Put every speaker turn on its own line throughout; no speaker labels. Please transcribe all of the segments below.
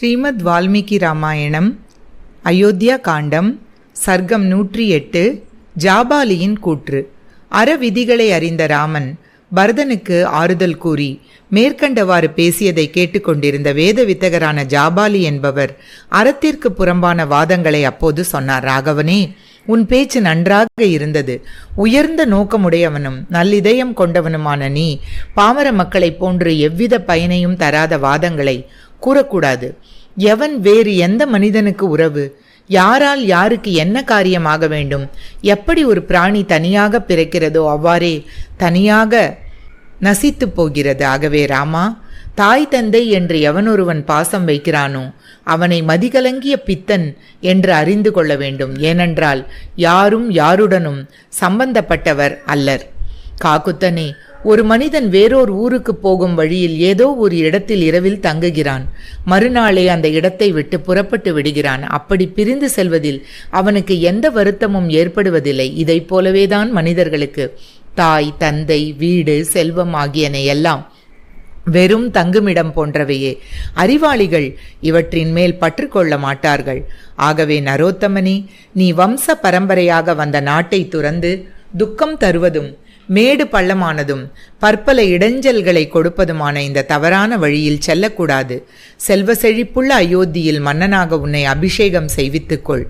ஸ்ரீமத் வால்மீகி ராமாயணம் அயோத்தியா காண்டம் சர்க்கம் நூற்றி எட்டு ஜாபாலியின் கூற்று. அறவிதிகளை அறிந்த ராமன் பரதனுக்கு ஆறுதல் கூறி மேற்கண்டவாறு பேசியதை கேட்டுக்கொண்டிருந்த வேத வித்தகரான ஜாபாலி என்பவர் அறத்திற்கு புறம்பான வாதங்களை அப்போது சொன்னார். ராகவனே உன் பேச்சு நன்றாக இருந்தது. உயர்ந்த நோக்கமுடையவனும் நல்லிதயம் கொண்டவனுமான நீ பாமர மக்களைப் போன்று எவ்வித பயனையும் தராத வாதங்களை கூறக்கூடாது. எவன் வேறு எந்த மனிதனுக்கு உறவு? யாரால் யாருக்கு என்ன காரியமாக வேண்டும்? எப்படி ஒரு பிராணி தனியாக பிறக்கிறதோ அவ்வாறே தனியாக நசித்து போகிறது. ஆகவே ராமா தாய் தந்தை என்று எவனொருவன் பாசம் வைக்கிறானோ அவனை மதிகலங்கிய பித்தன் என்று அறிந்து கொள்ள வேண்டும். ஏனென்றால் யாரும் யாருடனும் சம்பந்தப்பட்டவர் அல்லர். காக்குத்தனே ஒரு மனிதன் வேறோர் ஊருக்கு போகும் வழியில் ஏதோ ஒரு இடத்தில் இரவில் தங்குகிறான். மறுநாளே அந்த இடத்தை விட்டு புறப்பட்டு விடுகிறான். அப்படி பிரிந்து செல்வதில் அவனுக்கு எந்த வருத்தமும் ஏற்படுவதில்லை. இதைப் போலவேதான் மனிதர்களுக்கு தாய் தந்தை வீடு செல்வம் ஆகியன எல்லாம் வெறும் தங்குமிடம் போன்றவையே. அறிவாளிகள் இவற்றின் மேல் பற்று கொள்ள மாட்டார்கள். ஆகவே நரோத்தமனே நீ வம்ச பரம்பரையாக வந்த நாட்டை துறந்து துக்கம் தருவதும் மேடு பள்ளமானதும் பற்பல இடைஞ்சல்களை கொடுப்பதுமான இந்த தவறான வழியில் செல்லக்கூடாது. செல்வ செழிப்புள்ள அயோத்தியில் மன்னனாக உன்னை அபிஷேகம் செய்வித்துக்கொள்.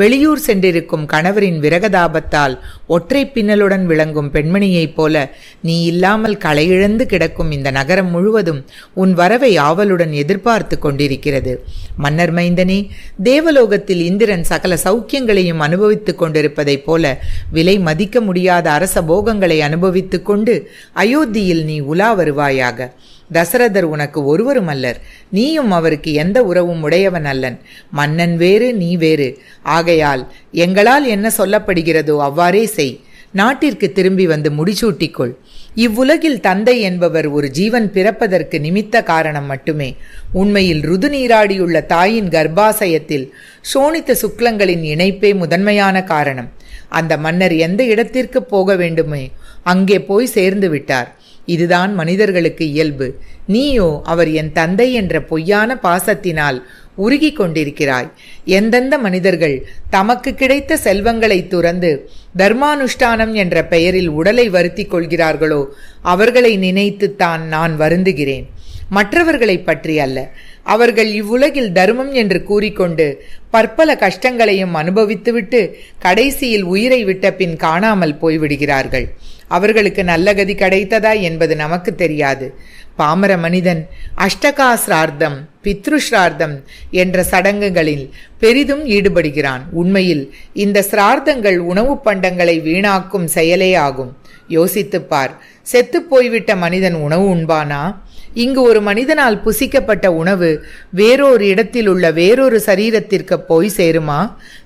வெளியூர் சென்றிருக்கும் கணவரின் விரகதாபத்தால் ஒற்றை பின்னலுடன் விளங்கும் பெண்மணியைப் போல நீ இல்லாமல் களையிழந்து கிடக்கும் இந்த நகரம் முழுவதும் உன் வரவை ஆவலுடன் எதிர்பார்த்து கொண்டிருக்கிறது. மன்னர் மைந்தனே தேவலோகத்தில் இந்திரன் சகல சௌக்கியங்களையும் அனுபவித்துக் கொண்டிருப்பதைப் போல விலை மதிக்க முடியாத அரச போகங்களை அனுபவித்துக் கொண்டு அயோத்தியில் நீ உலா வருவாயாக. தசரதர் உனக்கு ஒருவரும் அல்லர். நீயும் அவருக்கு எந்த உறவும் உடையவன் அல்லன். மன்னன் வேறு நீ வேறு. ஆகையால் எங்களால் என்ன சொல்லப்படுகிறதோ அவ்வாறே செய். நாட்டிற்கு திரும்பி வந்து முடிசூட்டிக்கொள். இவ்வுலகில் தந்தை என்பவர் ஒரு ஜீவன் பிறப்பதற்கு நிமித்த காரணம் மட்டுமே. உண்மையில் ருது நீராடியுள்ள தாயின் கர்ப்பாசயத்தில் சோனித்த சுக்லங்களின் இணைப்பே முதன்மையான காரணம். அந்த மன்னர் எந்த இடத்திற்கு போக வேண்டுமே அங்கே போய் சேர்ந்து விட்டார். இதுதான் மனிதர்களுக்கு இயல்பு. நீயோ அவர் என் தந்தை என்ற பொய்யான பாசத்தினால் உருகி கொண்டிருக்கிறாய். எந்தெந்த மனிதர்கள் தமக்கு கிடைத்த செல்வங்களை துறந்து தர்மானுஷ்டானம் என்ற பெயரில் உடலை வருத்தி கொள்கிறார்களோ அவர்களை நினைத்துத்தான் நான் வருந்துகிறேன். மற்றவர்களை பற்றி அல்ல. அவர்கள் இவ்வுலகில் தர்மம் என்று கூறிக்கொண்டு பற்பல கஷ்டங்களையும் அனுபவித்துவிட்டு கடைசியில் உயிரை விட்ட பின் காணாமல் போய்விடுகிறார்கள். அவர்களுக்கு நல்ல கதி கிடைத்ததா என்பது நமக்கு தெரியாது. பாமர மனிதன் அஷ்டகாசிரார்த்தம் பித்ருஷ்ரார்த்தம் என்ற சடங்குகளில் பெரிதும் ஈடுபடுகிறான். உண்மையில் இந்த சிரார்த்தங்கள் உணவு பண்டங்களை வீணாக்கும் செயலே ஆகும். யோசித்துப் பார் செத்து போய்விட்ட மனிதன் உணவு உண்பானா? இங்கு ஒரு மனிதனால் புசிக்கப்பட்ட உணவு வேறொரு இடத்தில் உள்ள வேறொரு சரீரத்திற்கு போய் சேருமா?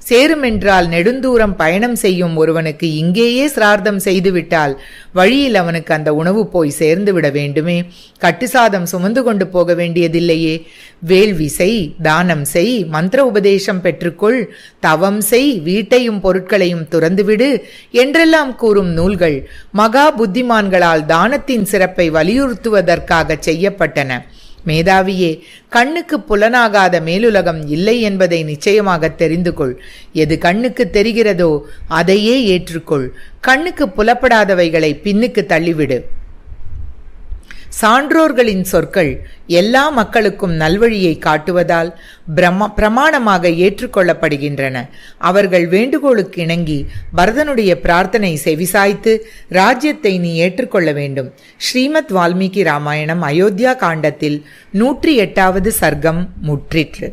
சேருமென்றால் நெடுந்தூரம் பயணம் செய்யும் ஒருவனுக்கு இங்கேயே சிரார்த்தம் செய்துவிட்டால் வழியில் அவனுக்கு அந்த உணவு போய் சேர்ந்து விட வேண்டுமே? கட்டுசாதம் சுமந்து கொண்டு போக வேண்டியதில்லையே. வேள்வி செய் தானம் செய் மந்திர உபதேசம் பெற்றுக்கொள் தவம் செய் வீட்டையும் பொருட்களையும் துறந்துவிடு என்றெல்லாம் கூறும் நூல்கள் மகா புத்திமான்களால் தானத்தின் சிறப்பை வலியுறுத்துவதற்காக செய்யப்பட்டன. மேதாவியே கண்ணுக்கு புலனாகாத மேலுலகம் இல்லை என்பதை நிச்சயமாக தெரிந்து கொள் எது கண்ணுக்கு தெரிகிறதோ அதையே ஏற்றுக்கொள். கண்ணுக்கு புலப்படாதவைகளை பின்னுக்கு தள்ளிவிடு. சான்றோர்களின் சொற்கள் எல்லா மக்களுக்கும் நல்வழியை காட்டுவதால் பிரமா பிரமாணமாக ஏற்றுக்கொள்ளப்படுகின்றன. அவர்கள் வேண்டுகோளுக்கு இணங்கி பரதனுடைய பிரார்த்தனை செவிசாய்த்து ராஜ்யத்தை நீ ஏற்றுக்கொள்ள வேண்டும். ஸ்ரீமத் வால்மீகி ராமாயணம் அயோத்தியா காண்டத்தில் நூற்றி எட்டாவது சர்க்கம் முற்றிற்று.